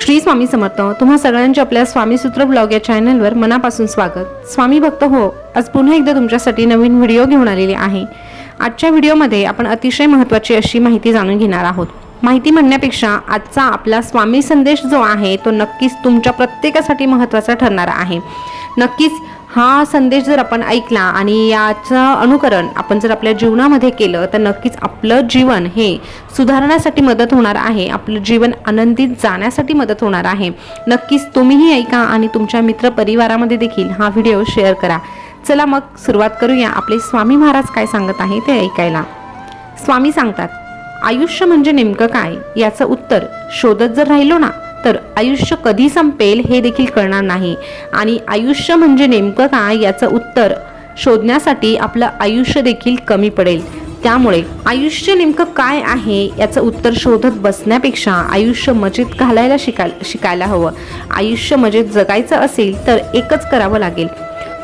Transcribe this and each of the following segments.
श्री स्वामी समर्थ तुम्हा सगळ्यांचे आपल्या स्वामी सूत्र ब्लॉग या चॅनलवर मनापासून स्वागत. स्वामी भक्त हो आज पुन्हा एकदा तुमच्यासाठी नवीन व्हिडिओ घेऊन आलेली आहे. आजच्या व्हिडिओमध्ये आपण अतिशय महत्त्वाची अशी माहिती जाणून घेणार आहोत. माहिती म्हणण्यापेक्षा आजचा आपला स्वामी संदेश जो आहे तो नक्कीच तुमच्या प्रत्येकासाठी महत्त्वाचा ठरणार आहे. नक्कीच हा संदेश जर आपण ऐकला आणि याचं अनुकरण आपण जर आपल्या जीवनामध्ये केलं तर नक्कीच आपलं जीवन हे सुधारण्यासाठी मदत होणार आहे. आपलं जीवन आनंदित जाण्यासाठी मदत होणार आहे. नक्कीच तुम्हीही ऐका आणि तुमच्या मित्र परिवारामध्ये देखील हा व्हिडिओ शेअर करा. चला मग सुरुवात करूया. आपले स्वामी महाराज काय सांगत आहे ते ऐकायला. स्वामी सांगतात आयुष्य म्हणजे नेमकं काय? याचं उत्तर शोधत जर राहिलो ना तर आयुष्य कधी संपेल हे देखील कळणार नाही. आणि आयुष्य म्हणजे नेमकं काय याचं उत्तर शोधण्यासाठी आपलं आयुष्य देखील कमी पडेल. त्यामुळे आयुष्य नेमकं काय आहे याचं उत्तर शोधत बसण्यापेक्षा आयुष्य मजेत घालायला शिकाय शिकायला हवं. आयुष्य मजेत जगायचं असेल तर एकच करावं लागेल.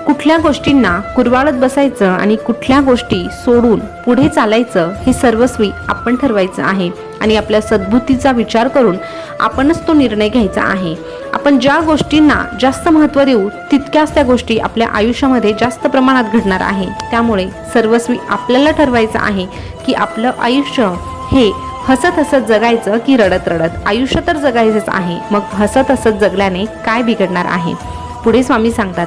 कुठल्या गोष्टींना कुरवाळत बसायचं आणि कुठल्या गोष्टी सोडून पुढे चालायचं हे सर्वस्वी आपण ठरवायचं आहे. आणि आपल्या सद्बुद्धीचा विचार करून आपणच तो निर्णय घ्यायचा आहे. आपण ज्या गोष्टींना जास्त महत्त्व देऊ तितक्याच त्या गोष्टी आपल्या आयुष्यामध्ये जास्त प्रमाणात घडणार आहे. त्यामुळे सर्वस्वी आपल्याला ठरवायचं आहे की आपलं आयुष्य हे हसत हसत जगायचं की रडत रडत. आयुष्य तर जगायचंच आहे. मग हसत हसत जगल्याने काय बिघडणार आहे? पुढे स्वामी सांगतात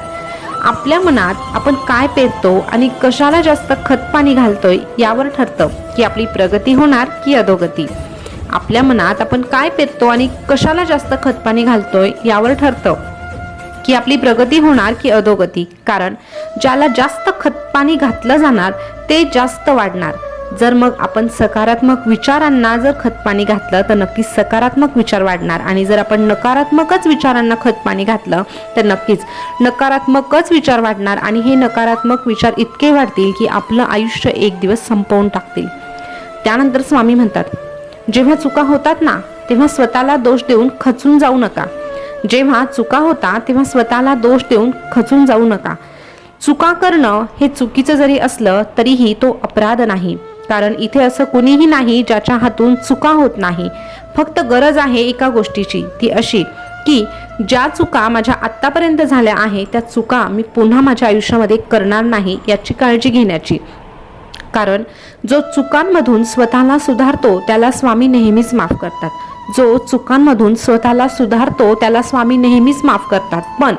आपल्या मनात आपण काय पेरतो आणि कशाला जास्त खतपाणी घालतोय यावर ठरतं की आपली प्रगती होणार की अधोगती. आपल्या मनात आपण काय पेरतो आणि कशाला जास्त खतपाणी घालतोय यावर ठरतं की आपली प्रगती होणार की अधोगती. कारण ज्याला जास्त खतपाणी घातलं जाणार ते जास्त वाढणार. जर मग आपण सकारात्मक विचारांना जर खतपाणी घातलं तर नक्कीच सकारात्मक विचार वाढणार. आणि जर आपण नकारात्मकच विचारांना खतपाणी घातलं तर नक्कीच नकारात्मकच विचार वाढणार. आणि हे नकारात्मक विचार इतके वाढतील की आपलं आयुष्य एक दिवस संपवून टाकतील. त्यानंतर स्वामी म्हणतात जेव्हा चुका होतात ना तेव्हा स्वतःला दोष देऊन खचून जाऊ नका. जेव्हा चुका होता तेव्हा स्वतःला दोष देऊन खचून जाऊ नका. चुका करणं हे चुकीचं जरी असलं तरीही तो अपराध नाही. कारण इथे असं कुणीही नाही ज्याच्या हातून चुका होत नाही. फक्त गरज आहे एका गोष्टीची ती अशी की ज्या चुका माझ्या आत्तापर्यंत झाल्या आहे त्या चुका मी पुन्हा माझ्या आयुष्यामध्ये करणार नाही याची काळजी घेण्याची. कारण जो चुकांमधून स्वतःला सुधारतो त्याला स्वामी नेहमीच माफ करतात. जो चुकांमधून स्वतःला सुधारतो त्याला स्वामी नेहमीच माफ करतात. पण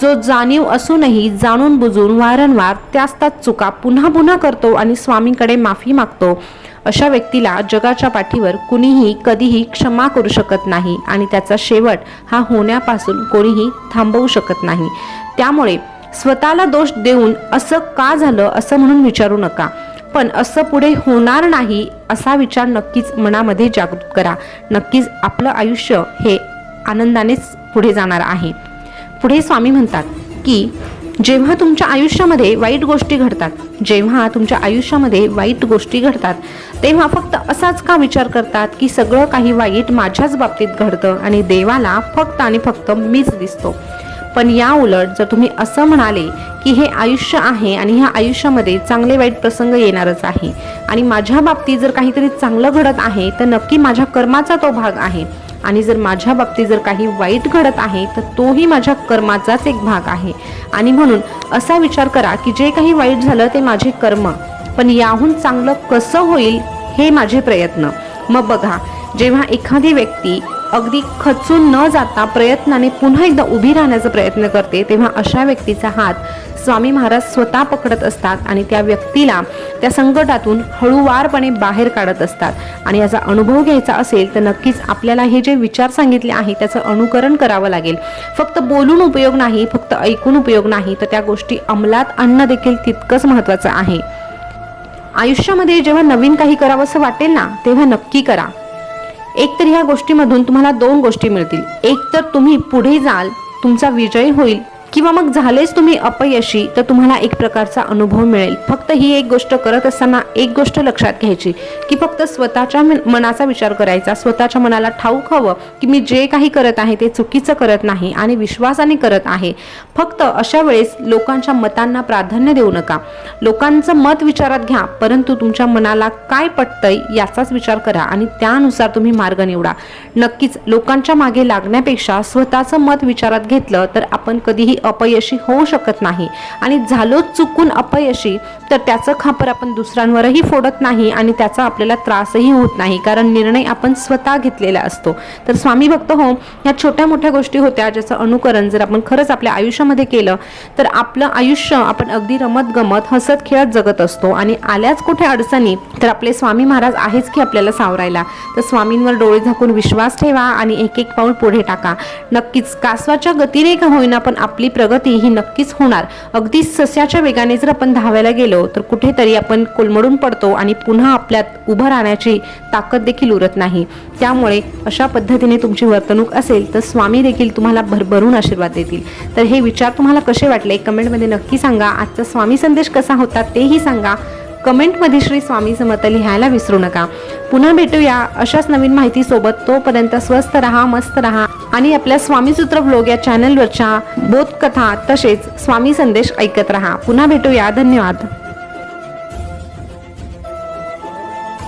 जो जाणीव असूनही जाणून बुजून वारंवार त्याच त्याच चुका पुन्हा पुन्हा करतो आणि स्वामींकडे माफी मागतो अशा व्यक्तीला जगाच्या पाठीवर कुणीही कधीही क्षमा करू शकत नाही आणि त्याचा शेवट हा होण्यापासून कोणीही थांबवू शकत नाही. त्यामुळे स्वतःला दोष देऊन असं का झालं असं म्हणून विचारू नका. पण असं पुढे होणार नाही असा विचार नक्कीच मनामध्ये जागृत करा. नक्कीच आपलं आयुष्य हे आनंदानेच पुढे जाणार आहे. पुढे स्वामी म्हणतात की जेव्हा तुमच्या आयुष्यामध्ये वाईट गोष्टी घडतात जेव्हा तुमच्या आयुष्यामध्ये वाईट गोष्टी घडतात तेव्हा फक्त असाच का विचार करतात की सगळं काही वाईट माझ्याच बाबतीत घडतं आणि देवाला फक्त आणि फक्त मीच दिसतो? पण या उलट जर तुम्ही असं म्हणाले की हे आयुष्य आहे आणि ह्या आयुष्यामध्ये चांगले वाईट प्रसंग येणारच आहे आणि माझ्या बाबतीत जर काहीतरी चांगलं घडत आहे तर नक्की माझ्या कर्माचा तो भाग आहे. आणि जर माझ्या बाबतीत जर काही वाईट घडत आहे तर तोही माझ्या कर्माचाच एक भाग आहे. आणि म्हणून असा विचार करा की जे काही वाईट झालं ते माझे कर्म. पण याहून चांगलं कसं होईल हे माझे प्रयत्न. मग बघा जेव्हा एखादी व्यक्ती अगदी खचून न जाता प्रयत्नाने पुन्हा एकदा उभी राहण्याचा प्रयत्न करते तेव्हा अशा व्यक्तीचा हात स्वामी महाराज स्वतः पकडत असतात आणि त्या व्यक्तीला त्या संकटातून हळूवारपणे बाहेर काढत असतात. आणि याचा अनुभव घ्यायचा असेल तर नक्कीच आपल्याला हे जे विचार सांगितले आहे त्याचं अनुकरण करावं लागेल. फक्त बोलून उपयोग नाही फक्त ऐकून उपयोग नाही तर त्या गोष्टी अंमलात आणणं देखील तितकंच महत्त्वाचं आहे. आयुष्यामध्ये जेव्हा नवीन काही करावंसं वाटेल ना तेव्हा नक्की करा. एक तर ह्या गोष्टीमधून तुम्हाला दोन गोष्टी मिळतील. एक तर तुम्ही पुढे जाल तुमचा विजय होईल. किंवा मग झालेच तुम्ही अपयशी तर तुम्हाला एक प्रकारचा अनुभव मिळेल. फक्त ही एक गोष्ट करत असताना एक गोष्ट लक्षात घ्यायची की फक्त स्वतःच्या मनाचा विचार करायचा स्वतःच्या मनाला ठाऊक हवं की मी जे काही करत आहे ते चुकीचं करत नाही आणि विश्वासाने करत आहे. फक्त अशा वेळेस लोकांच्या मतांना प्राधान्य देऊ नका. लोकांचं मत विचारात घ्या परंतु तुमच्या मनाला काय पटतंय याचाच विचार करा आणि त्यानुसार तुम्ही मार्ग निवडा. नक्कीच लोकांच्या मागे लागण्यापेक्षा स्वतःचं मत विचारात घेतलं तर आपण कधीही अपयशी होऊ शकत नाही. आणि झालो चुकून अपयशी तर त्याचं खापर आपण दुसऱ्यांवरही फोडत नाही आणि त्याचा आपल्याला त्रासही होत नाही कारण निर्णय आपण स्वतः घेतलेला असतो. तर स्वामी भक्त हो ह्या छोट्या मोठ्या गोष्टी होत्या ज्याचं अनुकरण जर आपण खरंच आपल्या आयुष्यामध्ये केलं तर आपलं आयुष्य आपण अगदी रमत गमत हसत खेळत जगत असतो. आणि आल्याच कुठे अडचणी तर आपले स्वामी महाराज आहेच की आपल्याला सावरायला. तर स्वामींवर डोळे झाकून विश्वास ठेवा आणि एक एक पाऊल पुढे टाका. नक्कीच कासवाच्या गतीने का होईना पण आपली प्रगती ही नक्कीच होणार. अगदी सस्याच्या वेगाने जर आपण धावायला गेलो तर कुठेतरी आपण कोलमडून पडतो आणि पुन्हा आपल्यात उभं राहण्याची ताकद देखील उरत नाही. त्यामुळे अशा पद्धतीने तुमची वर्तणूक असेल तर स्वामी देखील तुम्हाला भरभरून आशीर्वाद देतील. तर हे विचार तुम्हाला कसे वाटले? कमेंटमध्ये नक्की सांगा. आजचा स्वामी संदेश कसा होता तेही सांगा. कमेंटमध्ये श्री स्वामी समर्थ लिहायला विसरू नका. पुन्हा भेटूया अशाच नवीन माहितीसोबत. तोपर्यंत स्वस्त रहा मस्त रहा आणि आपल्या स्वामीसूत्र ब्लॉग या चॅनलवरच्या बोधकथा तसेच स्वामी संदेश ऐकत रहा. पुन्हा भेटूया. धन्यवाद.